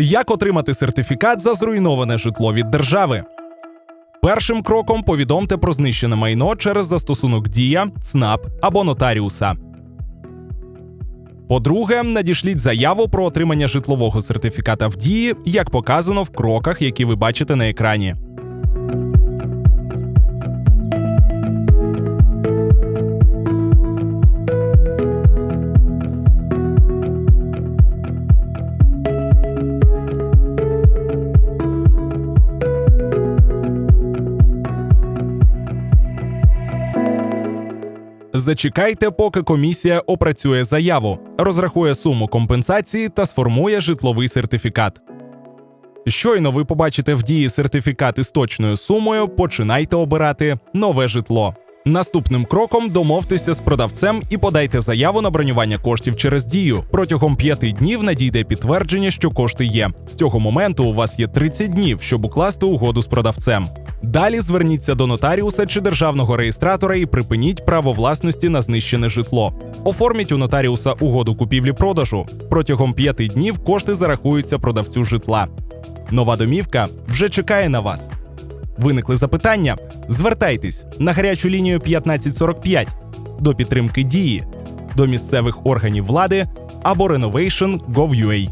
Як отримати сертифікат за зруйноване житло від держави? Першим кроком повідомте про знищене майно через застосунок Дія, ЦНАП або нотаріуса. По-друге, надішліть заяву про отримання житлового сертифіката в дії, як показано в кроках, які ви бачите на екрані. Зачекайте, поки комісія опрацює заяву, розрахує суму компенсації та сформує житловий сертифікат. Щойно ви побачите в дії сертифікат із точною сумою, починайте обирати нове житло. Наступним кроком домовтеся з продавцем і подайте заяву на бронювання коштів через дію. Протягом п'яти днів надійде підтвердження, що кошти є. З цього моменту у вас є 30 днів, щоб укласти угоду з продавцем. Далі зверніться до нотаріуса чи державного реєстратора і припиніть право власності на знищене житло. Оформіть у нотаріуса угоду купівлі-продажу. Протягом п'яти днів кошти зарахуються продавцю житла. Нова домівка вже чекає на вас. Виникли запитання? Звертайтесь на гарячу лінію 1545 до підтримки дії, до місцевих органів влади або Renovation.gov.ua.